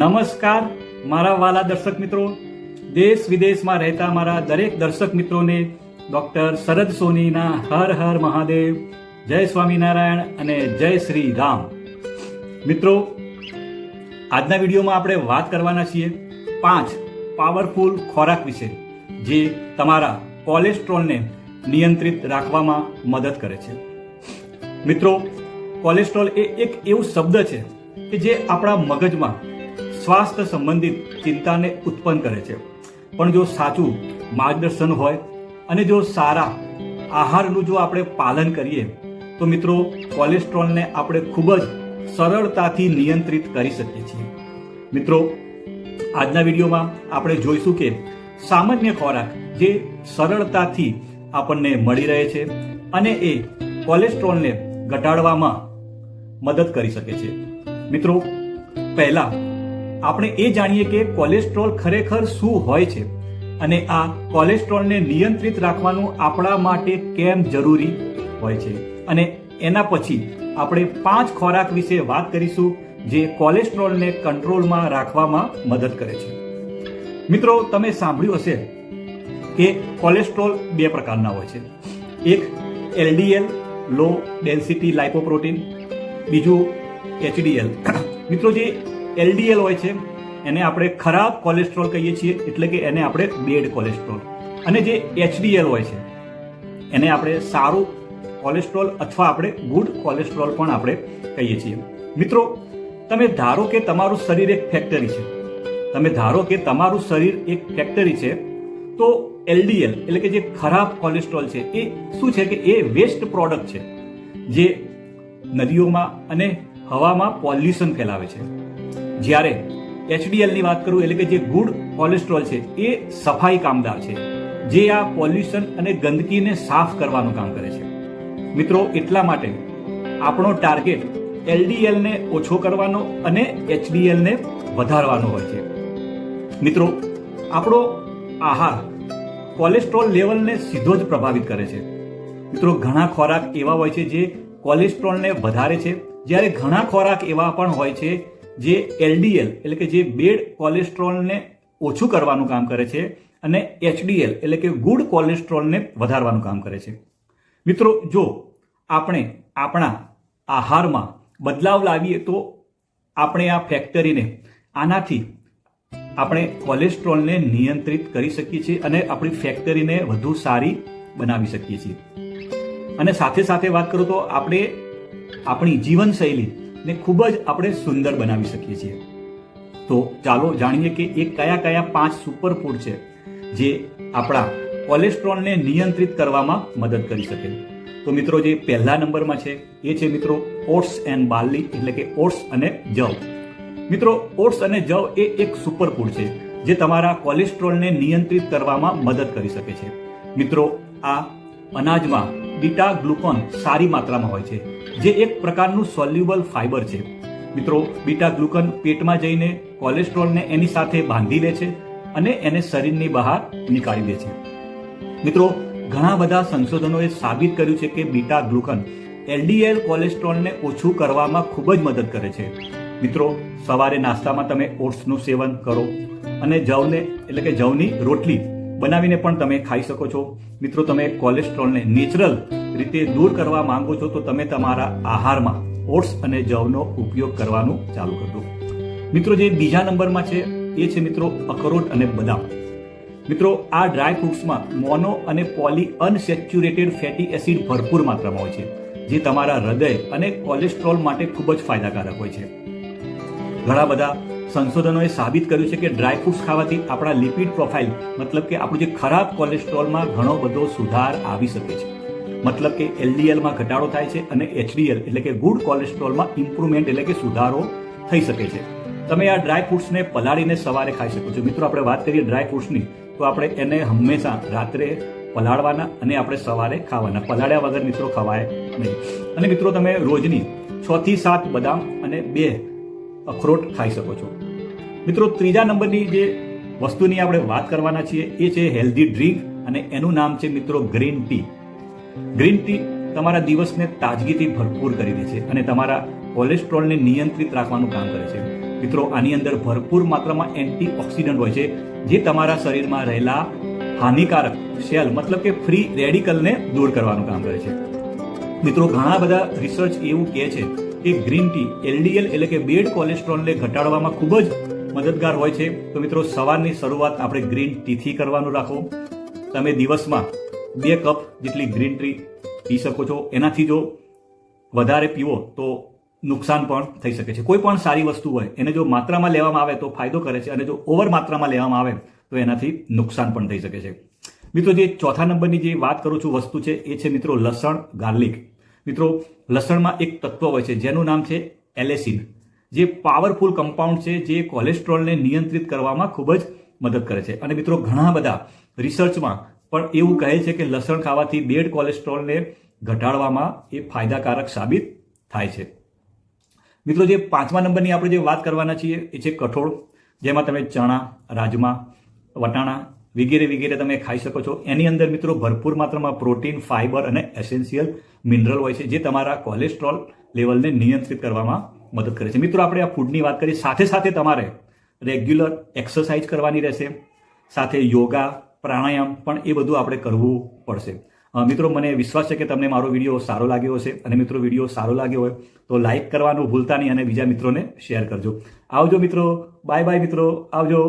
નમસ્કાર, મારા વાલા દર્શક મિત્રો. દેશ વિદેશમાં રહેતા મારા દરેક દર્શક મિત્રોને ડોક્ટર શરદ સોનીના હર હર મહાદેવ, જય સ્વામિનારાયણ અને જય શ્રી રામ. મિત્રો, આજના વિડીયોમાં આપણે વાત કરવાના છીએ પાંચ પાવરફુલ ખોરાક વિશે, જે તમારા કોલેસ્ટ્રોલને નિયંત્રિત રાખવામાં મદદ કરે છે. મિત્રો કોલેસ્ટ્રોલ એ એક એવો શબ્દ છે કે જે આપણા મગજમાં સ્વાસ્થ્ય સંબંધિત ચિંતાને ઉત્પન્ન કરે છે. પણ જો સાચું માર્ગદર્શન હોય અને જો સારા આહારનું જો આપણે પાલન કરીએ, તો મિત્રો કોલેસ્ટ્રોલને આપણે ખૂબ જ સરળતાથી નિયંત્રિત કરી શકીએ છીએ. મિત્રો, આજના વિડીયોમાં આપણે જોઈશું કે સામાન્ય ખોરાક જે સરળતાથી આપણને મળી રહે છે અને એ કોલેસ્ટ્રોલને ઘટાડવામાં મદદ કરી શકે છે. મિત્રો, પહેલા આપણે એ જાણીએ કે કોલેસ્ટ્રોલ ખરેખર શું હોય છે અને આ કોલેસ્ટ્રોલને નિયંત્રિત રાખવાનું આપણા માટે કેમ જરૂરી હોય છે. અને એના પછી આપણે પાંચ ખોરાક વિશે વાત કરીશું જે કોલેસ્ટ્રોલને કંટ્રોલમાં રાખવામાં મદદ કરે છે. મિત્રો, તમે સાંભળ્યું હશે કે કોલેસ્ટ્રોલ બે પ્રકારના હોય છે. એક એલડીએલ લો ડેન્સિટી લાઇપોપ્રોટીન બીજું એચડીએલ. મિત્રો, જે એલડીએલ હોય છે, એને આપણે ખરાબ કોલેસ્ટ્રોલ કહીએ છીએ, એટલે કે એને આપણે બેડ કોલેસ્ટ્રોલ અને જે એચડીએલ હોય છે, એને આપણે સારું કોલેસ્ટ્રોલ અથવા આપણે ગુડ કોલેસ્ટ્રોલ પણ આપણે કહીએ છીએ. મિત્રો, તમે ધારો કે તમારું શરીર એક ફેક્ટરી છે, તમે ધારો કે તમારું શરીર એક ફેક્ટરી છે, તો એલડીએલ, એટલે કે જે ખરાબ કોલેસ્ટ્રોલ છે, એ શું છે કે એ વેસ્ટ પ્રોડક્ટ છે, જે નદીઓમાં અને હવામાં પોલ્યુશન ફેલાવે છે. જ્યારે એચડીએલની વાત કરું એટલે કે જે ગુડ કોલેસ્ટ્રોલ છે, એ સફાઈ કામદાર છે, જે આ પોલ્યુશન અને ગંદકીને સાફ કરવાનું કામ કરે છે. મિત્રો, એટલા માટે આપણો ટાર્ગેટ એલડીએલને ઓછો કરવાનો અને એચડીએલને વધારવાનો હોય છે. મિત્રો, આપણો આહાર કોલેસ્ટ્રોલ લેવલને સીધો જ પ્રભાવિત કરે છે. મિત્રો, ઘણા ખોરાક એવા હોય છે જે કોલેસ્ટ્રોલને વધારે છે. જ્યારે ઘણા ખોરાક એવા પણ હોય છે જે એલડીએલ એટલે કે જે બેડ કોલેસ્ટ્રોલને ઓછું કરવાનું કામ કરે છે અને એચડીએલ એટલે કે ગુડ કોલેસ્ટ્રોલને વધારવાનું કામ કરે છે. મિત્રો, જો આપણે આપણા આહારમાં બદલાવ લાવીએ તો આપણે આ ફેક્ટરીને આનાથી આપણે કોલેસ્ટ્રોલને નિયંત્રિત કરી શકીએ છીએ અને આપણી ફેક્ટરીને વધુ સારી બનાવી શકીએ છીએ. અને સાથે સાથે વાત કરું તો આપણે આપણી જીવનશૈલીને ખૂબ જ આપણે સુંદર બનાવી શકીએ છીએ. તો ચાલો જાણીએ કે એ કયા કયા પાંચ સુપરફૂડ છે જે આપણા કોલેસ્ટ્રોલને નિયંત્રિત કરવામાં મદદ કરી શકે. તો મિત્રો જે પહેલા નંબરમાં છે, એ છે મિત્રો ઓટ્સ એન્ડ બાર્લી, એટલે કે ઓટ્સ અને જવ. મિત્રો, ઓટ્સ અને જવ એ એક સુપરફૂડ છે જે તમારા કોલેસ્ટ્રોલને નિયંત્રિત કરવામાં મદદ કરી શકે છે. મિત્રો, આ અનાજમાં બીટા ગ્લુકોન સારી માત્રામાં હોય છે, જે એક પ્રકારનું સોલ્યુબલ ફાઇબર છે. મિત્રો બીટા ગ્લુકોન પેટમાં જઈને કોલેસ્ટ્રોલને એની સાથે બાંધી લે છે અને એને શરીરની બહાર નીકાળી દે છે. મિત્રો, ઘણા બધા સંશોધનોએ સાબિત કર્યું છે કે બીટા ગ્લુકન એલડીએલ કોલેસ્ટ્રોલને ઓછું કરવામાં ખૂબ જ મદદ કરે છે. મિત્રો, સવારે નાસ્તામાં તમે ઓટ્સનું સેવન કરો અને જવને, એટલે કે જવની રોટલી બનાવીને પણ તમે ખાઈ શકો છો. મિત્રો, તમે કોલેસ્ટ્રોલને નેચરલ રીતે દૂર કરવા માંગો છો, તો તમે તમારા આહારમાં ઓટ્સ અને જવનો ઉપયોગ કરવાનું ચાલુ કરજો મિત્રો, જે બીજા નંબરમાં છે, એ છે મિત્રો, અખરોટ અને બદામ. મિત્રો, આ ડ્રાય ફ્રૂટ્સમાં મોનો અને પોલી અનસેચ્યુરેટેડ ફેટી એસિડ ભરપૂર માત્રામાં હોય છે, જે તમારા હૃદય અને કોલેસ્ટ્રોલ માટે ખૂબ જ ફાયદાકારક હોય છે. ઘણા બધા સંશોધનોએ સાબિત કર્યું છે કે ડ્રાય ફ્રૂટ્સ ખાવાથી આપણા લિપિડ પ્રોફાઇલ, મતલબ કે આપણું જે ખરાબ કોલેસ્ટ્રોલમાં ઘણો બધો સુધાર આવી શકે છે. મતલબ કે એલડીએલમાં ઘટાડો થાય છે અને એચડીએલ એટલે કે ગુડ કોલેસ્ટ્રોલમાં ઇમ્પ્રુવમેન્ટ એટલે કે સુધારો થઈ શકે છે. તમે આ ડ્રાય ફ્રૂટ્સને પલાળીને સવારે ખાઈ શકો છો. મિત્રો, આપણે વાત કરીએ ડ્રાય ફ્રૂટ્સની, તો આપણે એને હંમેશા રાત્રે પલાળવાના અને આપણે સવારે ખાવાના. પલાળ્યા વગર મિત્રો ખવાય નહીં. અને મિત્રો, તમે રોજની છ થી સાત બદામ અને બે અખરોટ ખાઈ શકો છો. મિત્રો, ત્રીજા નંબરની જે વસ્તુની આપણે વાત કરવાના છીએ એ છે હેલ્ધી ડ્રિંક અને એનું નામ છે મિત્રો ગ્રીન ટી ગ્રીન ટી તમારા દિવસને તાજગીથી ભરપૂર કરી દે છે અને તમારા કોલેસ્ટ્રોલને નિયંત્રિત રાખવાનું કામ કરે છે. મિત્રો, આની અંદર ભરપૂર માત્રામાં એન્ટીઓક્સિડન્ટ હોય છે જે તમારા શરીરમાં રહેલા હાનિકારક સેલ મતલબ કે ફ્રી રેડિકલને દૂર કરવાનું કામ કરે છે. મિત્રો, ઘણા બધા રિસર્ચ એવું કહે છે કે ગ્રીન ટી એલડીએલ એટલે કે બેડ કોલેસ્ટ્રોલને ઘટાડવામાં ખૂબ જ મદદગાર હોય છે. તો મિત્રો, સવારની શરૂઆત આપણે ગ્રીન ટીથી કરવાનું રાખો. તમે દિવસમાં બે કપ જેટલી ગ્રીન ટી પી શકો છો. એનાથી જો વધારે પીવો તો નુકસાન પણ થઈ શકે છે. કોઈ પણ સારી વસ્તુ હોય, એને જો માત્રામાં લેવામાં આવે તો ફાયદો કરે છે અને જો ઓવર માત્રામાં લેવામાં આવે તો એનાથી નુકસાન પણ થઈ શકે છે. મિત્રો, જે ચોથા નંબરની જે વાત કરું છું વસ્તુ છે, એ છે મિત્રો લસણ, ગાર્લિક. મિત્રો, લસણમાં એક તત્વ હોય છે, જેનું નામ છે એલેસિન જે પાવરફુલ કમ્પાઉન્ડ છે, જે કોલેસ્ટ્રોલને નિયંત્રિત કરવામાં ખૂબ જ મદદ કરે છે. અને મિત્રો, ઘણા બધા રિસર્ચમાં પણ એવું કહે છે કે લસણ ખાવાથી બેડ કોલેસ્ટ્રોલને ઘટાડવામાં એ ફાયદાકારક સાબિત થાય છે. મિત્રો, જે પાંચમા નંબરની આપણે જે વાત કરવાના છીએ, એ છે કઠોળ, જેમાં તમે ચણા, રાજમા, વટાણા વગેરે વગેરે તમે ખાઈ શકો છો. એની અંદર મિત્રો ભરપૂર માત્રામાં પ્રોટીન, ફાઇબર અને એસેન્શિયલ મિનરલ હોય છે જે તમારા કોલેસ્ટ્રોલ લેવલને નિયંત્રિત કરવામાં મદદ કરે છે. મિત્રો આપણે આ ફૂડની વાત કરીએ. સાથે સાથે તમારે રેગ્યુલર એક્સરસાઇઝ કરવાની રહેશે. સાથે યોગા, પ્રાણાયામ પણ એ બધું આપણે કરવું પડશે. મિત્રો મને વિશ્વાસ છે કે તમને મારો વીડિયો સારો લાગ્યો હશે અને મિત્રો વીડિયો સારો લાગ્યો હોય તો લાઇક કરવાનું ભૂલતા નહીં અને બીજા મિત્રોને શેર કરજો. આવજો મિત્રો. બાય બાય મિત્રો. આવજો.